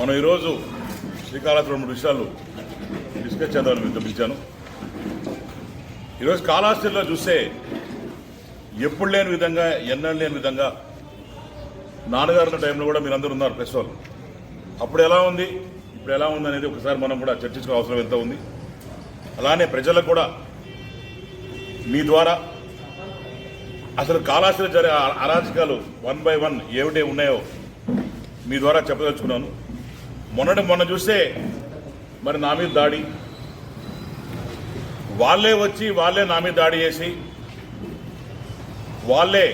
మనం ఈరోజు శ్రీకాళహస్తి రెండు మూడు విషయాలు డిస్కస్ చేద్దామని మీతో ఈరోజు కాళహస్తిలో చూస్తే ఎప్పుడు లేని విధంగా ఎన్నడూ లేని విధంగా నాన్నగారు టైంలో కూడా మీరందరూ ఉన్నారు ప్రెస్ వాళ్ళు. అప్పుడు ఎలా ఉంది ఇప్పుడు ఎలా ఉంది అనేది ఒకసారి మనం కూడా చర్చించుకో అవసరం ఎంత ఉంది. అలానే ప్రజలకు కూడా మీ ద్వారా అసలు కాళాస్తిలో జరిగే అరాచకాలు వన్ బై వన్ ఏమిటే ఉన్నాయో మీ ద్వారా చెప్పదలుచుకున్నాను. మొన్నటి మొన్న చూస్తే మరి నా మీద దాడి. వాళ్ళే వచ్చి వాళ్ళే నా మీద దాడి చేసి వాళ్ళే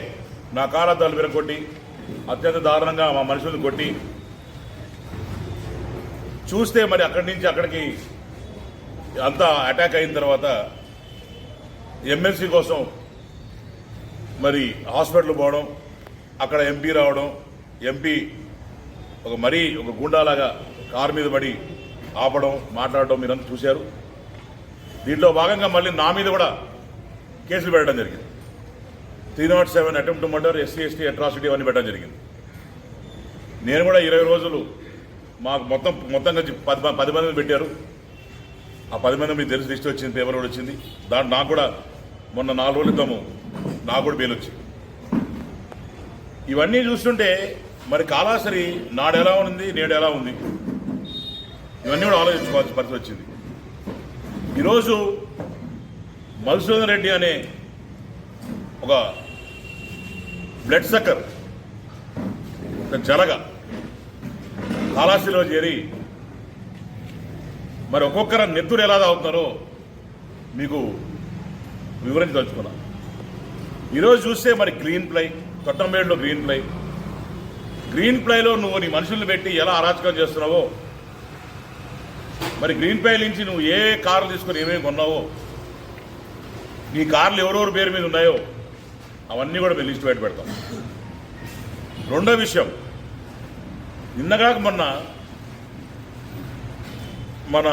నా కారాద్దాలు విరగొట్టి అత్యంత దారుణంగా మా మనుషులను కొట్టి చూస్తే మరి అక్కడి నుంచి అక్కడికి అంతా అటాక్ అయిన తర్వాత ఎమ్మెల్సీ కోసం మరి హాస్పిటల్ పోవడం అక్కడ ఎంపీ రావడం ఎంపీ ఒక మరీ ఒక గుండాలాగా కారు మీద పడి ఆపడం మాట్లాడడం మీరంతా చూశారు. దీంట్లో భాగంగా మళ్ళీ నా మీద కూడా కేసులు పెట్టడం జరిగింది. Three nought seven attempt murder SC ST atrocity అవన్నీ పెట్టడం జరిగింది. నేను కూడా ఇరవై రోజులు మాకు మొత్తం మొత్తం కలిసి పది పది మంది పెట్టారు. ఆ పది మంది మీకు తెలిసి లిస్ట్ వచ్చింది పేపర్ కూడా వచ్చింది. దాంట్లో నాకు కూడా మొన్న నాలుగు రోజుల క్రితము నాకు కూడా బెయిల్ వచ్చింది. ఇవన్నీ చూస్తుంటే మరి కాలాసరి నాడు ఎలా ఉంది నేడు ఎలా ఉంది? ఇవన్నీ కూడా ఆలోచించుకోవాల్సిన పరిస్థితి వచ్చింది. ఈరోజు మధుసూదన్ రెడ్డి అనే ఒక బ్లడ్ సక్కర్ ఒక జలగ కాళాస్తిలో చేరి మరి ఒక్కొక్కరు నెత్తురు ఎలా తాగుతున్నారో మీకు వివరించదలుచుకున్నాను ఈరోజు చూస్తే మరి గ్రీన్ ప్లై తొట్టంబేడులో గ్రీన్ ప్లై గ్రీన్ ప్లైలో నువ్వు నీ మనుషుల్ని పెట్టి ఎలా అరాచకం చేస్తున్నావో? మరి గ్రీన్ ప్లై నుంచి నువ్వు ఏ కార్లు తీసుకొని ఏమేమి కొన్నావో? నీ కార్లు ఎవరెవరి పేరు మీద ఉన్నాయో? అవన్నీ కూడా మేము లిస్ట్ బయట పెడతాం. రెండో విషయం. నిన్నగాక మొన్న మన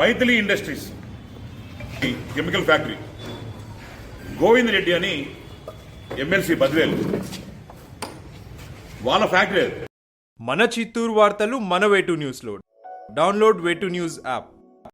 మైథిలి ఇండస్ట్రీస్ ఈ కెమికల్ ఫ్యాక్టరీ గోవింద్ రెడ్డి అని ఎమ్మెల్సీ బద్వేలు. వాళ్ళ ఫ్యాక్టరీ మన చిత్తూరు వార్తలు మన వేటు న్యూస్లో. Download way two news app.